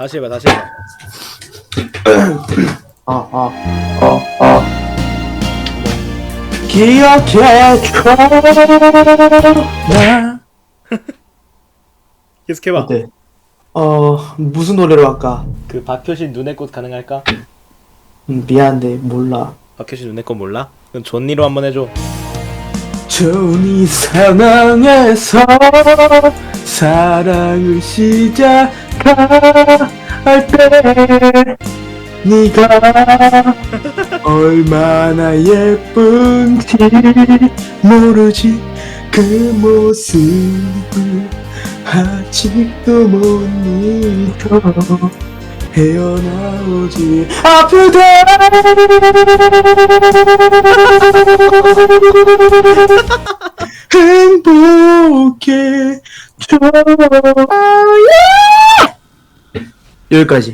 다시 해봐 다시 해봐 어, 어, 어, 어. 기억해줘. 나. 계속 해봐 어때? 어, 무슨 노래로 할까? 그 박효신 눈의 꽃 가능할까? 음, 미안한데, 몰라. 박효신 눈의 꽃 몰라? 그럼 존니로 한번 해줘 좋은 상황에서 사랑을 시작 할 때 네가 얼마나 예쁜지 모르지. 그 모습을 아직도 못 잊어. 헤어나오지 아프다. 행복해 줘 여기까지